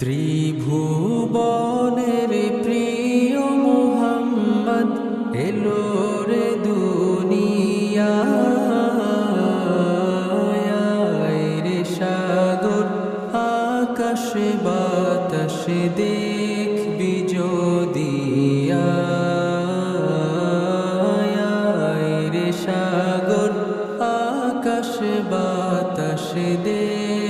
ত্রিভুবনের প্রিয় মোহাম্মদ এলো রে দুনিয়ায় রে সাগর, আকাশ বাতাস দেখবি যদিয়া সাগর, আকাশ বাতাস দেখবি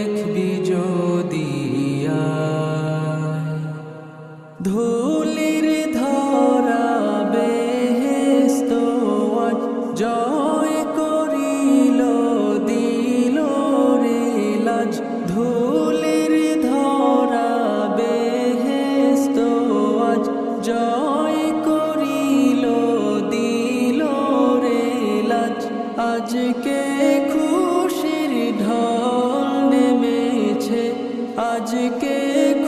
আজকে খুশির ঢল নেমেছে, আজকে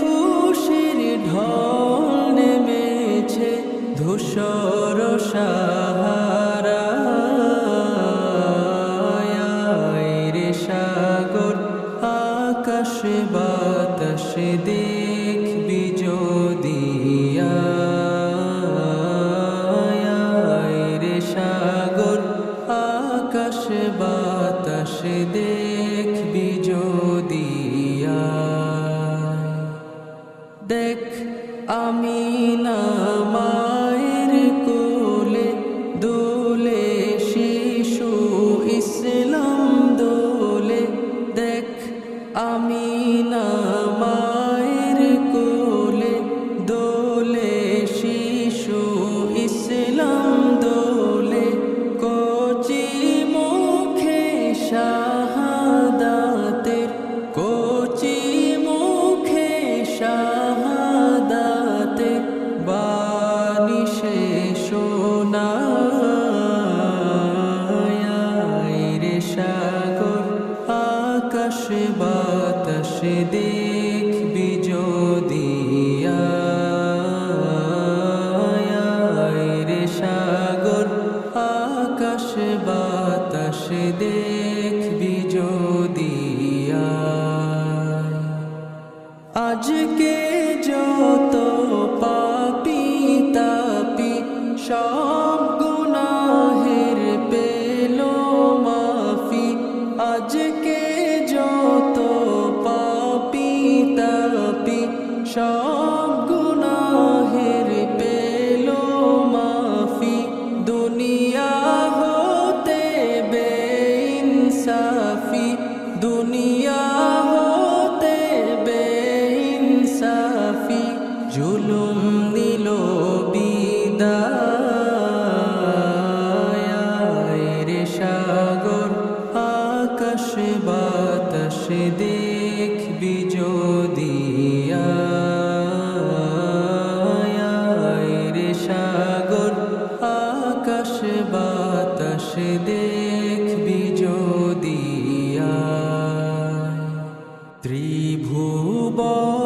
খুশির ঢল নেমেছে ধূসর সাহারা। সাগর, আকাশ বাতাস দেখবি যদিয়া না মায়ের কোলে শিশু ইসলাম দোলে দেখ আমি না মায়ের আকাশ বাতাস দেখবি যদিয়া রে সাগর আকাশ বাতাস দেখবি যদিয়া আজকে যত পাপি তাপি সব জুলুম বিদায় রে সাগর, আকাশ বাতাস দেখবি যদিয়া রে সাগর, আকাশ বাতাস দেখবি যদিয়া ত্রিভুবনের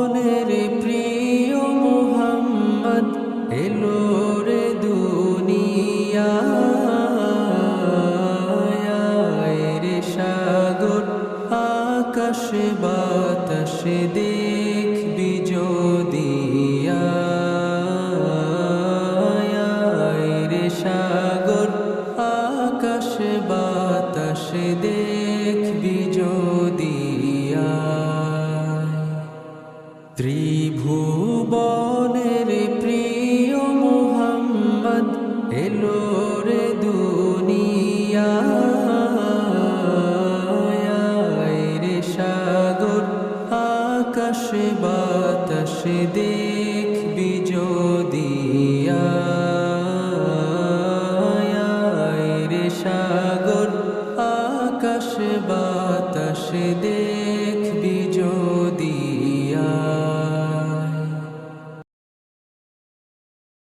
আকাশ বাতাস দেখবি বাতাস দেখবি যদি রে সাগর আকাশ বাতাসে দে